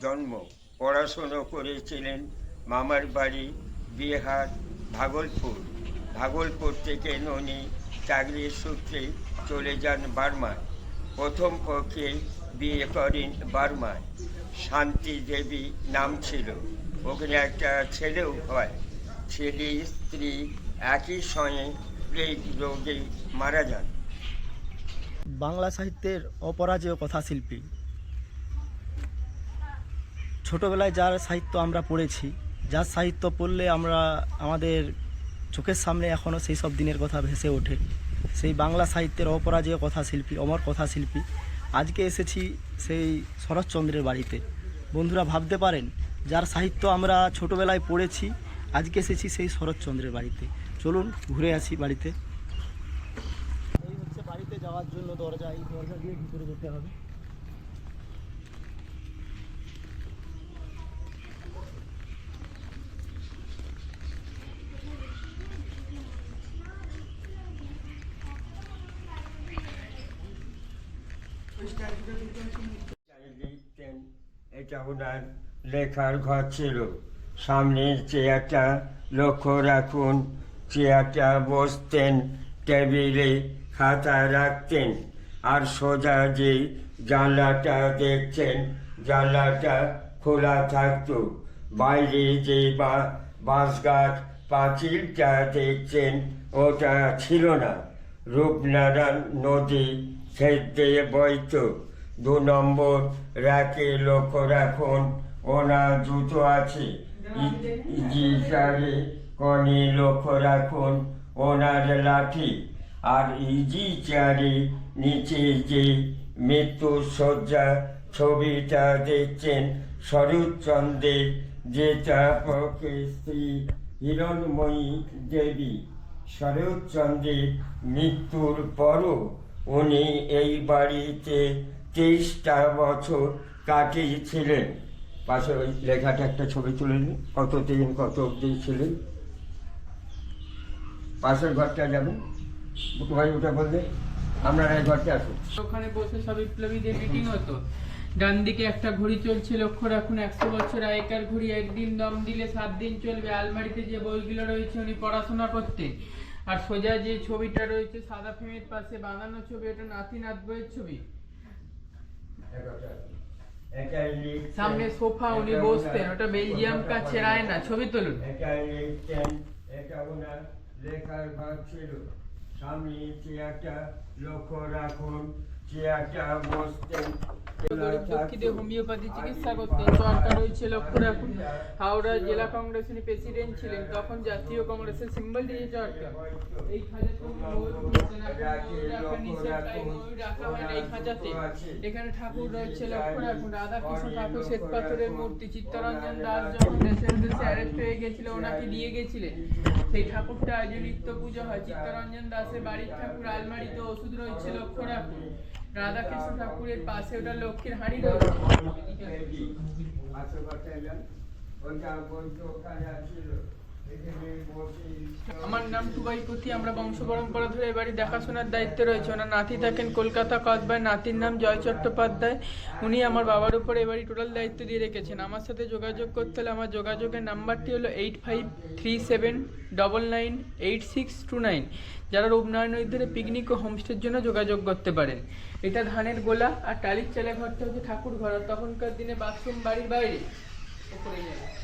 জন্ম। পড়াশুনো করেছিলেন মামার বাড়ি, বিহার, ভাগলপুর। ভাগলপুর থেকে উনি চাকরির সূত্রে চলে যান বার্মায়। প্রথম পক্ষে বিয়ে করেন বার্মায়। শান্তি দেবী নাম ছিল। ওখানে একটা ছেলেও হয়। ছেলে, স্ত্রী একই সঙ্গে প্লেগ রোগে মারা যান। বাংলা সাহিত্যের অপরাজেয় কথাশিল্পী ছোটবেলায় যার সাহিত্য আমরা পড়েছি, যার সাহিত্য পড়লে আমরা, আমাদের চোখের সামনে এখনও সেই সব দিনের কথা ভেসে ওঠে। সেই বাংলা সাহিত্যের অপরাজেয় কথাশিল্পী, অমর কথাশিল্পী। আজকে এসেছি সেই শরৎচন্দ্রের বাড়িতে। বন্ধুরা, ভাবতে পারেন, যার সাহিত্য আমরা ছোটবেলায় পড়েছি, আজকে এসেছি সেই শরৎচন্দ্রের বাড়িতে। চলুন, ঘুরে আসি বাড়িতে। এই হচ্ছে বাড়িতে যাওয়ার জন্য দরজা, এই দরজা দিয়ে ভিতরে যেতে হবে। এটা ওনার লেখার ঘর ছিল। সামনের চেয়ারটা লক্ষ্য রাখুন। চেয়ারটা বসতেন, টেবিলে খাতা রাখতেন আর সোজা যে জানলাটা দেখছেন জানলাটা খোলা থাকত। বাইরে যে বা, বাঁশগাছ, পাঁচিলটা দেখছেন ওটা ছিল না। রূপনারায়ণ নদী দিয়ে বইত। দু নম্বর র্যাকে লক্ষ্য রাখুন, ওনার জুতো আছে। কনে লক্ষ্য রাখুন, ওনার লাঠি। আর ইজি চারে নিচে যে মৃত্যু শয্যা ছবিটা দেখছেন, শরৎচন্দ্রের, যেটা পক্ষে স্ত্রী হিরণময়ী দেবী। শরৎচন্দ্রের মৃত্যুর পরও উনি এই বাড়িতে তেইশটা বছর কাটিয়েছিলেন। পাশে ওই লেখাটা একটা ছবি তুলে নিন, কত দিন, কত অবধি ছিলেন। পাশের ঘরটা যাবেন। বুকু ভাই ওটা বললে আপনারা এই ঘরটা আসুন ওখানে বসে সব বিপ্লবীদের মিটিং হতো। ডান দিকে একটা ঘড়ি চলছে, লক্ষ্য রাখুন, একশো বছর আগেকার ঘড়ি, একদিন দম দিলে সাত দিন চলবে। আলমারিতে যে বইগুলো রয়েছে উনি পড়াশোনা করতেন। আর সোজা যে ছবিটা রয়েছে, সাদা ফ্রেমের পাশে বানানো ছবি ওটা নাতি নাত বইয়ের ছবি। সামনে সোফা উনি বসতেন ওটা বেলজিয়াম কা চেরায় না ছবি তুলুন। এটা ওনার লেখার ভাগ ছিল। সামনে চেয়ারটা লক্ষ্য রাখুন চেয়ারটা বসতেন। গরিব দুঃখীদের হোমিওপ্যাথি চিকিৎসা করতেন সরকার রয়েছে লক্ষ্য রাখুন হাওড়া জেলা কংগ্রেসের প্রেসিডেন্ট ছিলেন তখন জাতীয় কংগ্রেসের সিম্বল দিয়ে এই খাঁচাতে এখন ঠাকুর রয়েছে লক্ষ্য রাখুন রাধাকৃষ্ণ ঠাকুর শ্বেত পাথরের মূর্তি চিত্তরঞ্জন দাস যখন দেশের দেশে অ্যারেস্ট হয়ে গেছিল ওনাকে দিয়ে গেছিলেন। সেই ঠাকুরটা আজও নিত্য পুজো হয়। চিত্তরঞ্জন দাসের বাড়ির ঠাকুর আলমারিতে ওষুধ রয়েছে লক্ষ্য রাখুন রাধাকৃষ্ণ ঠাকুরের পাশে ওটা লক্ষ্মীর হাঁড়ি রয়েছে। নাম টুবাইপতি আমরা বংশ পরম্পরা ধরে এবারে দেখাশোনার দায়িত্বে রয়েছে। ওনার নাতি থাকেন কলকাতা কসবায় নাতির নাম জয় চট্টোপাধ্যায়। উনি আমার বাবার উপর এবারে টোটাল দায়িত্ব দিয়ে রেখেছেন। আমার সাথে যোগাযোগ করতে হলে আমার যোগাযোগের নাম্বারটি হলো eight five three seven double nine eight six two nine. যারা রূপনারায়ণ ধারে পিকনিক ও হোমস্টের জন্য যোগাযোগ করতে পারেন। এটা ধানের গোলা আর টালির চালে ঘরটা হচ্ছে ঠাকুর ঘর তখনকার দিনে বাথরুম বাড়ির বাইরে। ওপরে যাবে।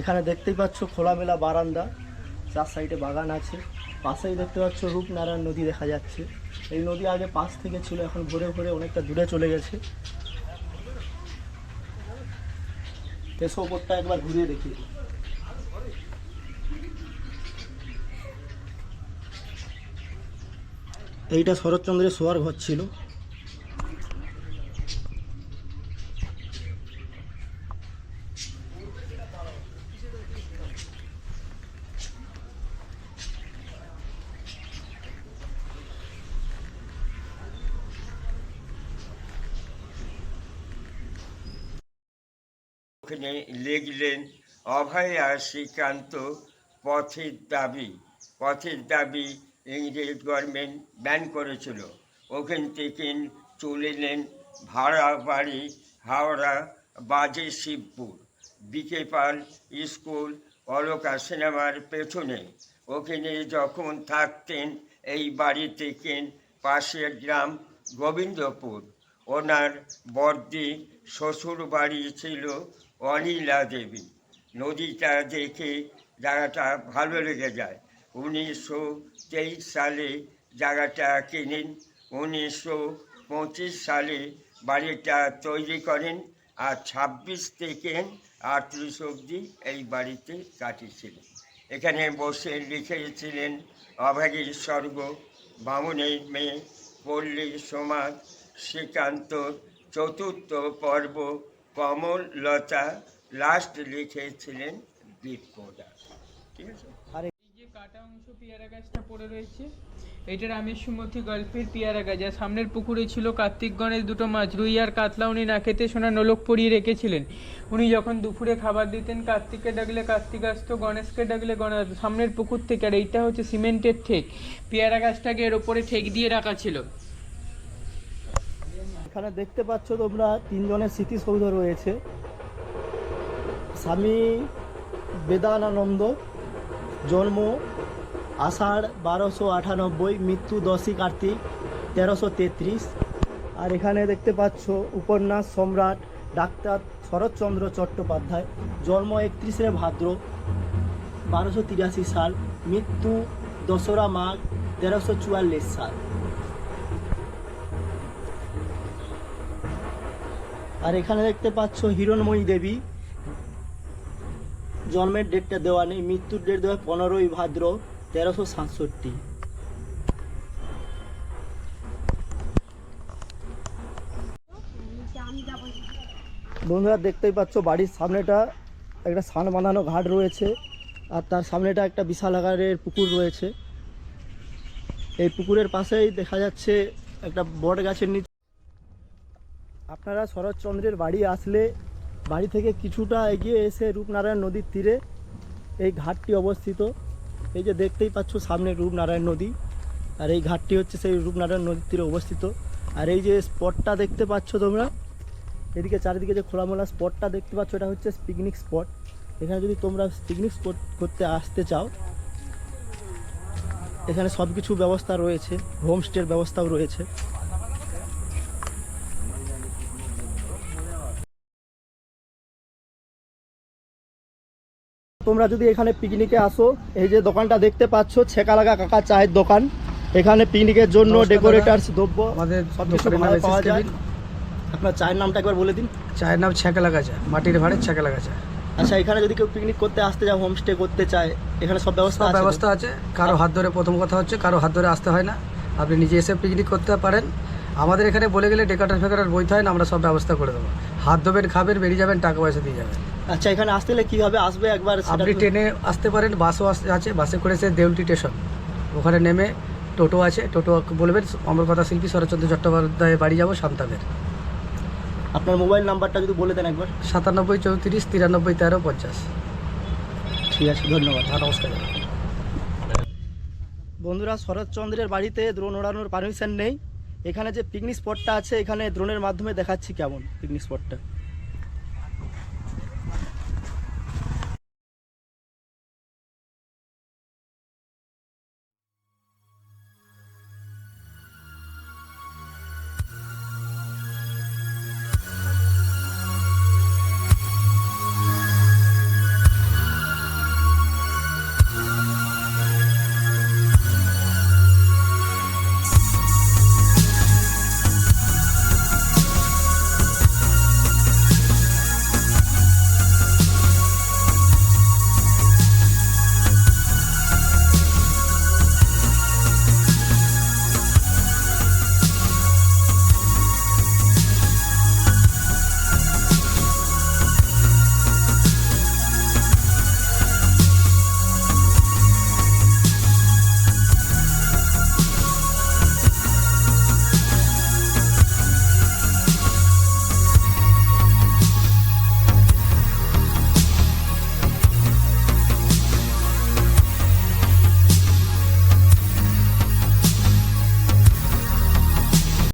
এখানে দেখতেই পাচ্ছ খোলামেলা বারান্দা। চার সাইডে বাগান আছে। পাশেই দেখতে পাচ্ছ রূপনারায়ণ নদী দেখা যাচ্ছে। এই নদী আগে পাশ থেকে ছিল, এখন ভরে ভরে অনেকটা দূরে চলে গেছে। এসো ওপরটা একবার ঘুরিয়ে দেখি। এইটা শরৎচন্দ্রের শোয়ার ঘর ছিল। ওখানে লিখলেন, অভয়া শ্রীকান্ত পথের দাবি পথের দাবি ইংরেজ গভর্নমেন্ট ব্যান করেছিল। ওখান থেকে চলে এলেন ভাড়া বাড়ি হাওড়া বাজে Shibpur. B K Pal school, Alka সিনেমার পেছনে। ওখানে যখন থাকতেন, এই বাড়ি থেকে পাশের গ্রাম গোবিন্দপুর। ওনার বর্দি শ্বশুর বাড়ি ছিল অনিলা দেবী। নদীটা দেখে জায়গাটা ভালো লেগে যায়। উনিশশো তেইশ সালে জায়গাটা কেনেন, উনিশশো পঁচিশ সালে বাড়িটা তৈরি করেন আর ছাব্বিশ থেকে আটত্রিশ অবধি এই বাড়িতে কাটিয়েছিলেন। এখানে বসে লিখেছিলেন, অভাগীর স্বর্গ, বামুনের মেয়ে, পল্লী সমাজ, শ্রীকান্ত চতুর্থ পর্ব কমললতা লাস্ট লিখেছিলেন বিপ্রদা ঠিক আছে? এই যে কাটা অংশ পেয়ারা গাছটা পড়ে রয়েছে এটার আমি সুমতি গল্পের পেয়ারা গাছ। আর সামনের পুকুরে ছিল কার্তিক গণেশ দুটো মাছ। রুই আর কাতলা উনি না খেতে সোনা নোলক পরিয়ে রেখেছিলেন। উনি যখন দুপুরে খাবার দিতেন কার্তিককে ডাকলে কার্তিক আসতো গণেশকে ডাকলে গণেশ সামনের পুকুর থেকে আর এইটা হচ্ছে সিমেন্টের ঠেক। পেয়ারা গাছটাকে এর ওপরে ঠেক দিয়ে রাখা ছিল। এখানে দেখতে পাচ্ছ তোমরা তিনজনের স্মৃতিসৌধ রয়েছে। স্বামী বেদানানন্দ, জন্ম আষাঢ় বারোশো আটানব্বই, মৃত্যু দশই কার্তিক তেরোশো তেত্রিশ। আর এখানে দেখতে পাচ্ছ উপন্যাস সম্রাট ডাক্তার শরৎচন্দ্র চট্টোপাধ্যায়, জন্ম একত্রিশে ভাদ্র বারোশো তিরাশি সাল, মৃত্যু দোসরা মাঘ তেরোশো চুয়াল্লিশ সাল। আর এখানে দেখতে পাচ্ছ হিরণময়ী দেবী। জন্মের ডেটটা দেওয়া নেই, মৃত্যুর ডেট দেওয়া পনেরোই ভাদ্র তেরোশো সাতষট্টি। বন্ধুরা, দেখতেই পাচ্ছ বাড়ির সামনেটা একটা সান বাঁধানো ঘাট রয়েছে আর তার সামনেটা একটা বিশাল আকারের পুকুর রয়েছে। এই পুকুরের পাশেই দেখা যাচ্ছে একটা বট গাছের নিচে আপনারা শরৎচন্দ্রের বাড়ি আসলে বাড়ি থেকে কিছুটা এগিয়ে এসে রূপনারায়ণ নদীর তীরে এই ঘাটটি অবস্থিত। এই যে দেখতেই পাচ্ছ সামনে রূপনারায়ণ নদী, আর এই ঘাটটি হচ্ছে সেই রূপনারায়ণ নদীর তীরে অবস্থিত। আর এই যে স্পটটা দেখতে পাচ্ছ তোমরা, এদিকে চারিদিকে যে খোলামেলা স্পটটা দেখতে পাচ্ছ, এটা হচ্ছে পিকনিক স্পট এখানে যদি তোমরা পিকনিক স্পট করতে আসতে চাও, এখানে সব কিছু ব্যবস্থা রয়েছে হোমস্টের ব্যবস্থাও রয়েছে। তোমরা যদি এখানে পিকনিকে আসো এই যে দোকানটা দেখতে পাচ্ছ ছেকা লাগা কাকা চায়ের দোকান। এখানে পিকনিকের জন্য ডেকোরেটার্স দ্রব্য আমাদের সব কিছু পাওয়া যায়। আপনার চায়ের নামটা একবার বলে দিন। চায়ের নাম ছ্যাঁকা লাগাচা মাটির ভাড়ে ছ্যাঁকা লাগাচা আচ্ছা এখানে যদি কেউ পিকনিক করতে আসতে চায় হোমস্টে করতে চায় এখানে সব ব্যবস্থা? ব্যবস্থা আছে। কারও হাত ধরে প্রথম কথা হচ্ছে কারও হাত ধরে আসতে হয় না। আপনি নিজে এসে পিকনিক করতে পারেন। আমাদের এখানে বলে গেলে ডেকাটার ফেকাটার বইতে হয় না আমরা সব ব্যবস্থা করে দেবো। হাত ধোবেন খাবেন বেরিয়ে যাবেন টাকা পয়সা দিয়ে যাবেন। আচ্ছা এখানে আসতে হলে কীভাবে আসবে একবার আপনি ট্রেনে আসতে পারেন বাসও আছে বাসে করে সে দেউলটি স্টেশন। ওখানে নেমে টোটো আছে টোটো বলবেন অমর কথা শিল্পী শরৎচন্দ্র চট্টোপাধ্যায় বাড়ি যাব সান্তাবের। আপনার মোবাইল নাম্বারটা যদি বলে দেন একবার। সাতানব্বই চৌত্রিশ তিরানব্বই তেরো পঞ্চাশ। ঠিক আছে ধন্যবাদ। হ্যাঁ নমস্কার। বন্ধুরা শরৎচন্দ্রের বাড়িতে দ্রোণ ওড়ানোর পারমিশন নেই। এখানে যে পিকনিক স্পটটা আছে এখানে দ্রোণের মাধ্যমে দেখাচ্ছি কেমন পিকনিক স্পটটা